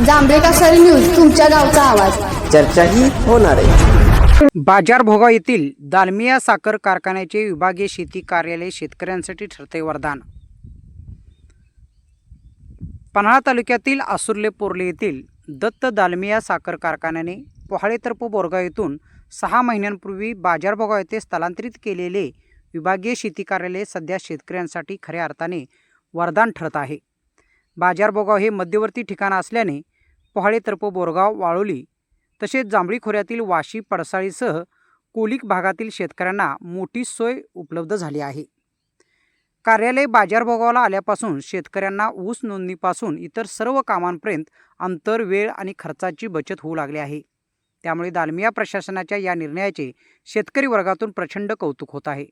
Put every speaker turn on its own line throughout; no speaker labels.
सरी न्यूज तुमच्या गावचा आवाज.
चर्चाही होणार आहे.
बाजार भोगाव येथील दालमिया साखर कारखान्याचे विभागीय शेती कार्यालय शेतकऱ्यांसाठी ठरते वरदान. पन्हाळा तालुक्यातील आसुर्ले पोर्ले येथील दत्त दालमिया साखर कारखान्याने पोहाळेतर्फ बोरगाव येथून सहा महिन्यांपूर्वी बाजार भोगाव येथे स्थलांतरित केलेले विभागीय शेती कार्यालय सध्या शेतकऱ्यांसाठी खऱ्या अर्थाने वरदान ठरत आहे. बाजारबोगाव हे मध्यवर्ती ठिकाण असल्याने पोहाळेतर्फ बोरगाव वाळोली तसेच जांभळी खोऱ्यातील वाशी पडसाळीसह कोलिक भागातील शेतकऱ्यांना मोठी सोय उपलब्ध झाली आहे. कार्यालय बाजारभोगावला आल्यापासून शेतकऱ्यांना ऊस नोंदणीपासून इतर सर्व कामांपर्यंत अंतर वेळ आणि खर्चाची बचत होऊ लागली आहे. त्यामुळे दालमिया प्रशासनाच्या या निर्णयाचे शेतकरी वर्गातून प्रचंड कौतुक होत आहे.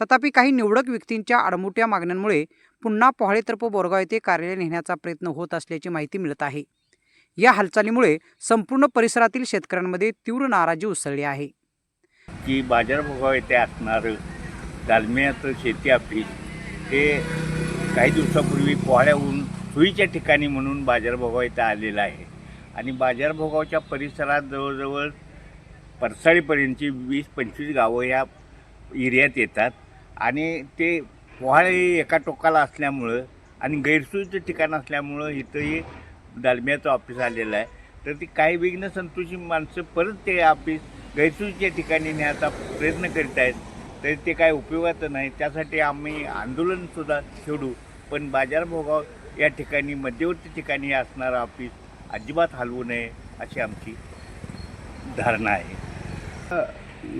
तथापि काही निवडक व्यक्तींच्या आडमोठ्या मागण्यांमुळे पुन्हा पोहाळेतर्फ बोरगाव येथे कार्यालय नेण्याचा प्रयत्न होत असल्याची माहिती मिळत आहे. या हालचालीमुळे संपूर्ण परिसरातील शेतकऱ्यांमध्ये तीव्र नाराजी उसळली आहे.
की बाजारभोगाव येथे असणारं दालमियाचं शेती ऑफिस हे काही दिवसापूर्वी पोहाळ्याहून सोयीच्या ठिकाणी म्हणून बाजारभोगाव येथे आलेलं आहे. आणि बाजारभोगावच्या परिसरात जवळजवळ परसाळीपर्यंतची वीस पंचवीस गावं या एरियात येतात. आणि ते पोहाळे एका टोकाला असल्यामुळं आणि गैरसोयीचं ठिकाण असल्यामुळं इथंही दालम्याचं ऑफिस आलेलं आहे. तर ती काही विघ्न संतोषी माणसं परत ते ऑफिस गैरसोयीच्या ठिकाणी नेण्याचा प्रयत्न करीत आहेत. तर ते काय उपयोगाचं नाही. त्यासाठी आम्ही आंदोलनसुद्धा छेडू पण बाजार भोगाव या ठिकाणी मध्यवर्ती ठिकाणी असणारं ऑफिस अजिबात हलवू नये अशी आमची धारणा आहे.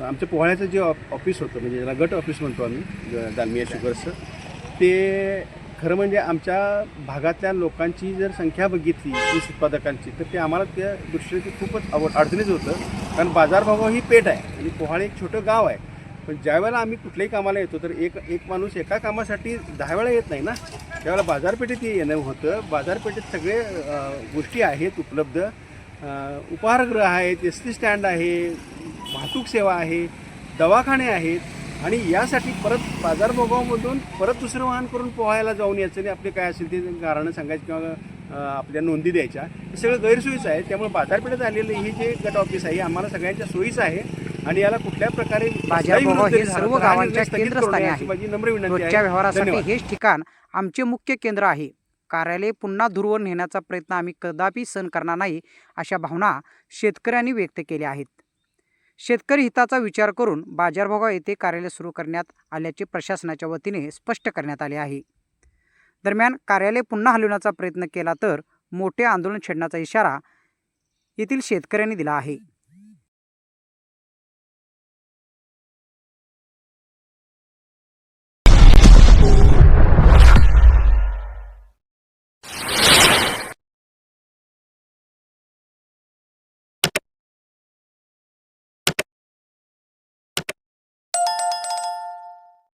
आमच्या पोहाळ्याचं जे ऑफिस होतं म्हणजे ज्याला गट ऑफिस म्हणतो आम्ही दालमिया शुगर्सचं ते खरं म्हणजे आमच्या भागातल्या लोकांची जर संख्या बघितली ऊस उत्पादकांची तर ते आम्हाला त्या दृष्टीने ते खूपच आवड अडचणीच होतं. कारण बाजारभाव ही पेठ आहे आणि पोहाळे एक छोटं गाव आहे. पण ज्यावेळेला आम्ही कुठल्याही कामाला येतो तर एक एक माणूस एका कामासाठी दहा वेळा येत नाही ना? त्यावेळेला बाजारपेठेत येणं होतं. बाजारपेठेत सगळे गोष्टी आहेत उपलब्ध. उपहारगृह आहेत एस टी स्टँड आहे वाहतूक सेवा आहे दवाखाने आहेत आणि यासाठी परत बाजारभोगावमधून परत दुसरं वाहन करून पोहायला जाऊन यायचं आणि आपले काय असेल ते कारणं सांगायची किंवा आपल्या नोंदी द्यायच्या. हे सगळं गैरसोयीचं आहे त्यामुळे बाजारपेठेत आलेलं हे जे गट ऑफिस आहे हे आम्हाला सगळ्यांच्या सोयीचं आहे. आणि याला कुठल्या प्रकारे
हे सर्व गावांच्या केंद्रस्थानी आहे. व्यवहारासाठी. हेच ठिकाण आमचे मुख्य केंद्र आहे. कार्यालय पुन्हा दूरवर नेण्याचा प्रयत्न आम्ही कदापि सहन करणार नाही अशा भावना शेतकऱ्यांनी व्यक्त केल्या आहेत. शेतकरी हिताचा विचार करून बाजारभोगाव येथे कार्यालय सुरू करण्यात आल्याचे प्रशासनाच्या वतीने स्पष्ट करण्यात आले आहे. दरम्यान कार्यालय पुन्हा हलवण्याचा प्रयत्न केला तर मोठे आंदोलन छेडण्याचा इशारा येथील शेतकऱ्यांनी दिला आहे.